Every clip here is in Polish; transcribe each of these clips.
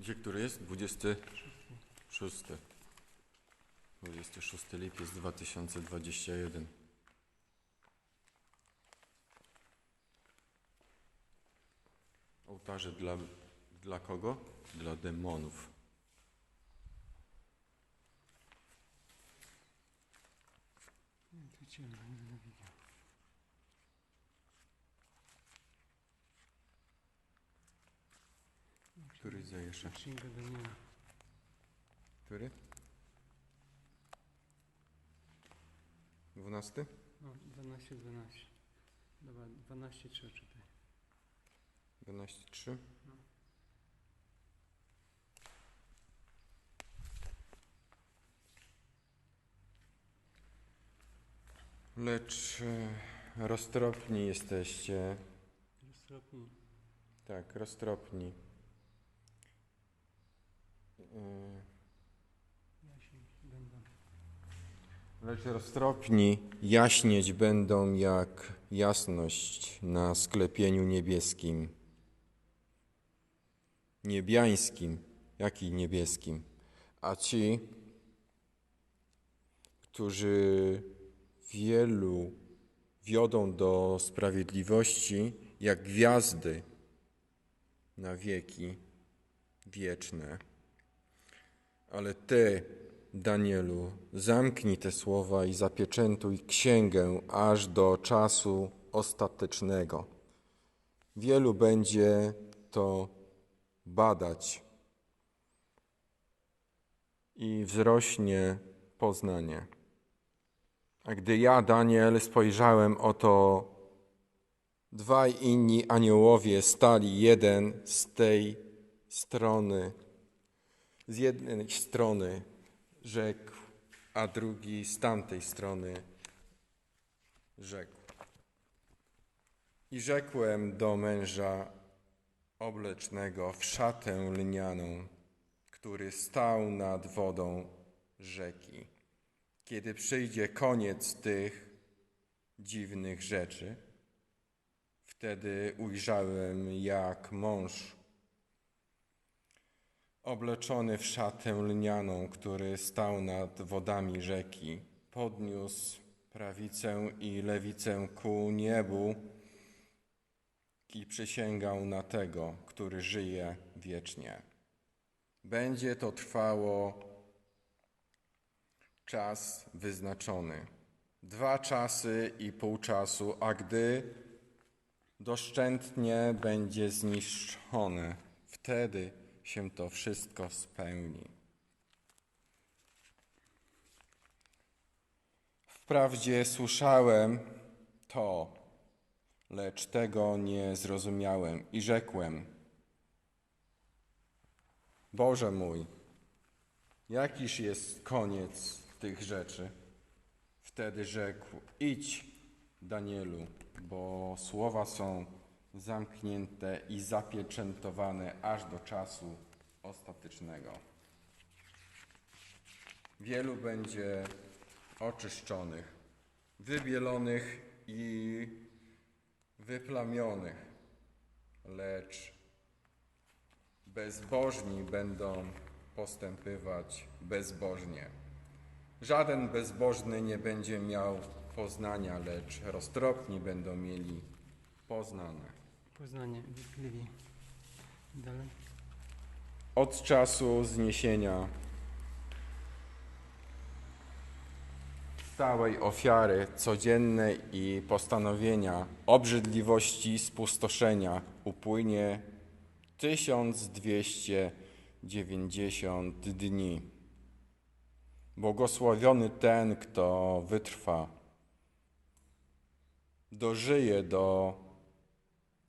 Gdzie który jest? 26. 26 lipiec 2021. Ołtarze dla, dla kogo? Dla demonów. Nie będę widział. Który zajeżdża? Księga Daniela. Który? 12? No, 12, 12. Dobra, 12 trzeba czytać. 12.3? Lecz e, roztropni jesteście, Roztropni. tak, roztropni. E, Jaśni będą. Lecz roztropni jaśnieć będą jak jasność na sklepieniu niebieskim. Niebiańskim, jak i niebieskim. A ci, którzy wielu wiodą do sprawiedliwości, jak gwiazdy na wieki wieczne. Ale Ty, Danielu, zamknij te słowa i zapieczętuj księgę aż do czasu ostatecznego. Wielu będzie to badać i wzrośnie poznanie. A gdy ja, Daniel, spojrzałem, oto dwaj inni aniołowie stali, jeden z tej strony, z jednej strony rzekł, a drugi z tamtej strony rzekł. I rzekłem do męża oblecznego w szatę lnianą, który stał nad wodą rzeki. Kiedy przyjdzie koniec tych dziwnych rzeczy, wtedy ujrzałem, jak mąż obleczony w szatę lnianą, który stał nad wodami rzeki, podniósł prawicę i lewicę ku niebu i przysięgał na tego, który żyje wiecznie. Będzie to trwało czas wyznaczony. Dwa czasy i pół czasu, a gdy doszczętnie będzie zniszczone, wtedy się to wszystko spełni. Wprawdzie słyszałem to, lecz tego nie zrozumiałem i rzekłem: Boże mój, jakiż jest koniec tych rzeczy? Wtedy rzekł: Idź, Danielu, bo słowa są zamknięte i zapieczętowane aż do czasu ostatecznego. Wielu będzie oczyszczonych, wybielonych i wyplamionych, lecz bezbożni będą postępować bezbożnie. Żaden bezbożny nie będzie miał poznania, lecz roztropni będą mieli poznane. Poznanie, wnikliwi. Dalej. Od czasu zniesienia stałej ofiary codziennej i postanowienia obrzydliwości spustoszenia upłynie 1290 dni. Błogosławiony ten, kto wytrwa, dożyje do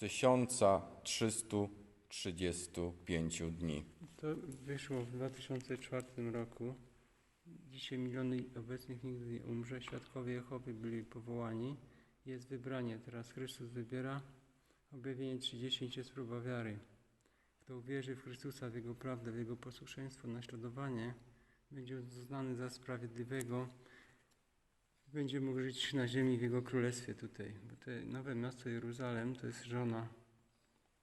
1335 dni. To wyszło w 2004 roku. Dzisiaj miliony obecnych nigdy nie umrze. Świadkowie Jehowy byli powołani. Jest wybranie. Teraz Chrystus wybiera. Objawienie 30 jest próba wiary. Kto uwierzy w Chrystusa, w Jego prawdę, w Jego posłuszeństwo, naśladowanie, będzie uznany za sprawiedliwego. Będzie mógł żyć na ziemi w Jego królestwie tutaj. Bo to nowe miasto Jeruzalem to jest żona,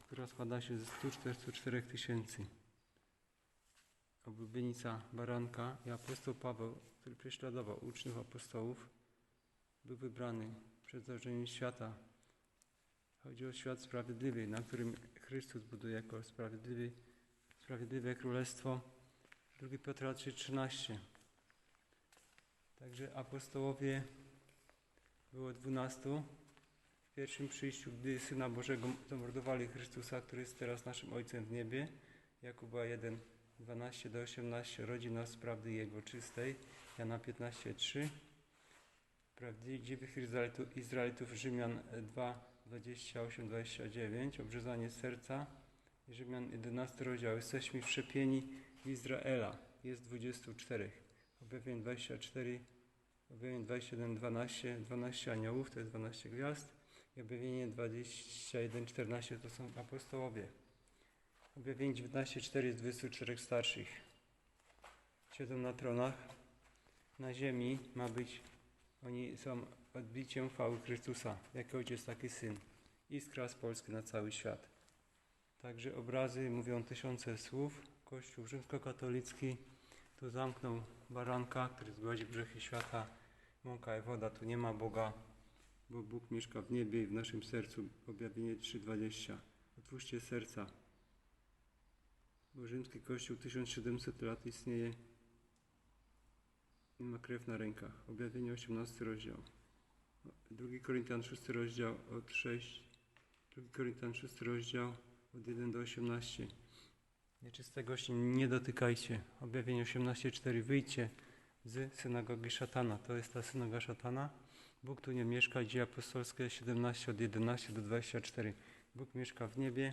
która składa się ze 144 tysięcy. oblubienica baranka i apostoł Paweł, który prześladował uczniów apostołów, był wybrany przed założeniem świata. Chodzi o świat sprawiedliwy, na którym Chrystus buduje jako sprawiedliwy, sprawiedliwe królestwo. 2 Piotra 3,13. Także apostołowie było dwunastu. W pierwszym przyjściu, gdy Syna Bożego zamordowali Chrystusa, który jest teraz naszym Ojcem w niebie, Jakuba 1, 12 do 18, rodzi nas z prawdy Jego czystej, Jana 15, 3, prawdziwych Izraelitów, Rzymian 2, 28, 29, obrzezanie serca, Rzymian 11 rozdział, jesteśmy wszczepieni w Izraela, jest 24, objawienie 24, objawienie 21, 12, 12 aniołów, to jest 12 gwiazd, i objawienie 21, 14 to są apostołowie. Objawienie 19.4 jest 24 starszych. Siedzą na tronach. Na ziemi ma być, oni są odbiciem chwały Chrystusa. Jak ojciec, taki syn. Iskra z Polski na cały świat. Także obrazy mówią tysiące słów. Kościół rzymskokatolicki tu zamknął baranka, który zgładzi grzechy świata. Mąka i woda, tu nie ma Boga, bo Bóg mieszka w niebie i w naszym sercu. Objawienie 3.20. Otwórzcie serca. Bo rzymski kościół 1700 lat istnieje. Nie ma krew na rękach. Objawienie 18 rozdział. 2 Koryntian 6 rozdział od 6. 2 Koryntian 6 rozdział od 1 do 18. Nieczystegości nie dotykajcie. Objawienie 18.4. Wyjdźcie z synagogi szatana. To jest ta synagoga szatana. Bóg tu nie mieszka. Dzieje apostolskie 17 od 11 do 24. Bóg mieszka w niebie.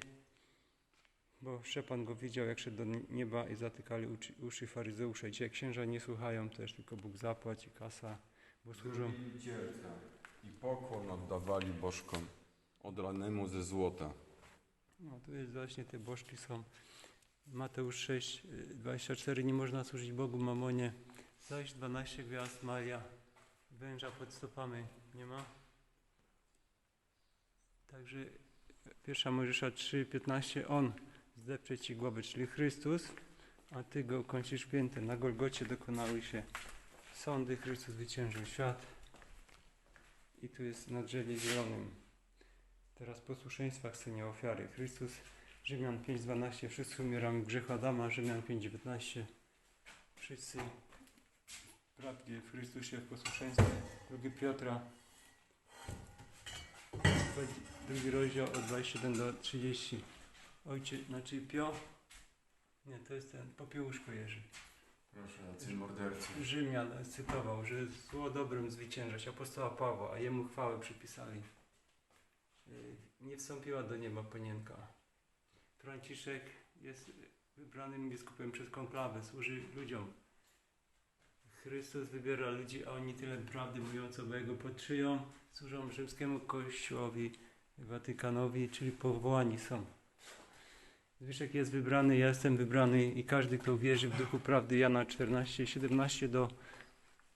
Bo Szczepan go widział, jak szedł do nieba i zatykali uszy, faryzeusze. Dzisiaj księża nie słuchają też, tylko Bóg zapłaci, kasa, bo służą. Dzielca i pokłon oddawali bożkom, odlanemu ze złota. No tu jest właśnie te bożki są. Mateusz 6, y, 24. Nie można służyć Bogu mamonie. Zaś 12 gwiazd Maria. Węża pod stopami nie ma. Także pierwsza Mojżesza 3, 15. On zdepcze ci głowę, czyli Chrystus, a ty go kończysz piętem. Na Golgocie dokonały się sądy. Chrystus wyciężył świat. I tu jest na drzewie zielonym. Teraz posłuszeństwa chce nie ofiary. Chrystus, Rzymian 5,12, wszyscy umieramy w grzechu Adama, Rzymian 5,19, wszyscy prawdzie w Chrystusie w posłuszeństwie. Drugi Piotra, drugi rozdział od 27 do 30. Ojciec, znaczy Pio, nie, to jest ten popiełuszko Jerzy. Proszę, jacy mordercy. Rzymian cytował, że zło dobrym zwyciężać, apostoła Pawła, a jemu chwałę przypisali. Y, Nie wstąpiła do nieba panienka. Franciszek jest wybranym biskupem przez konklawę, służy ludziom. Chrystus wybiera ludzi, a oni tyle prawdy mówią, co jego podszyją, służą rzymskiemu kościołowi, Watykanowi, czyli powołani są. Zbyszek jest wybrany, ja jestem wybrany i każdy, kto wierzy w duchu prawdy, Jana 14, 17 do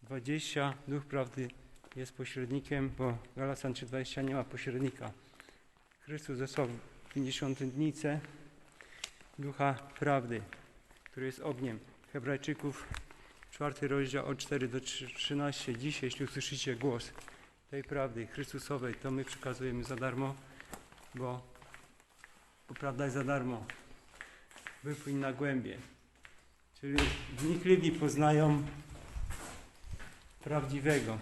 20, duch prawdy jest pośrednikiem, bo Galacjan 3,20 nie ma pośrednika. Chrystus zesłał w 50 dnice ducha prawdy, który jest ogniem. Hebrajczyków, czwarty rozdział od 4 do 13. Dzisiaj, jeśli usłyszycie głos tej prawdy Chrystusowej, to my przekazujemy za darmo, bo, bo prawda jest za darmo. Wypłyń na głębie. Czyli wnikliwi poznają prawdziwego.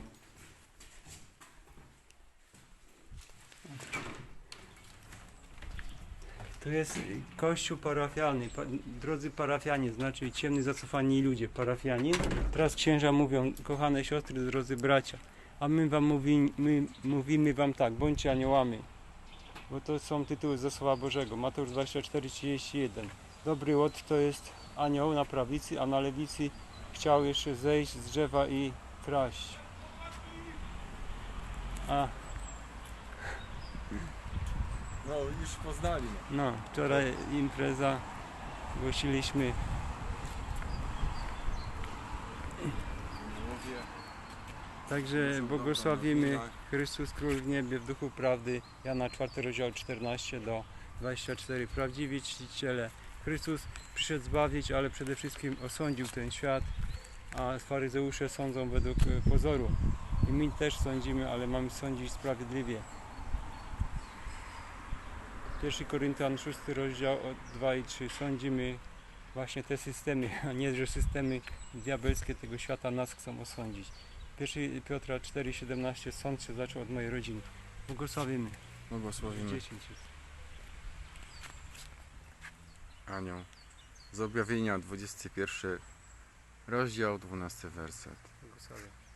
To jest kościół parafialny. Pa, drodzy parafianie, znaczy ciemny, zacofani ludzie, parafianie. Teraz księża mówią, kochane siostry, drodzy bracia, a my wam mówi, my mówimy wam tak, bądźcie aniołami. Bo to są tytuły ze Słowa Bożego. Mateusz 24, 31. Dobry łot to jest anioł na prawicy, a na lewicy chciał jeszcze zejść z drzewa i kraść. A, No, już poznali. no, wczoraj impreza, głosiliśmy. Także błogosławimy Chrystus Król w niebie w duchu prawdy. Jana 4 rozdział 14 do 24. Prawdziwi czciciele Chrystus przyszedł zbawić, ale przede wszystkim osądził ten świat, a faryzeusze sądzą według pozoru. I my też sądzimy, ale mamy sądzić sprawiedliwie. 1 Koryntian 6 rozdział od 2 i 3 sądzimy właśnie te systemy, a nie, że systemy diabelskie tego świata nas chcą osądzić. 1 Piotra 4,17 sąd się zaczął od mojej rodziny. Błogosławimy. Błogosławimy 10 jest. Anioł. Z objawienia 21 rozdział 12 werset. Błogosławię.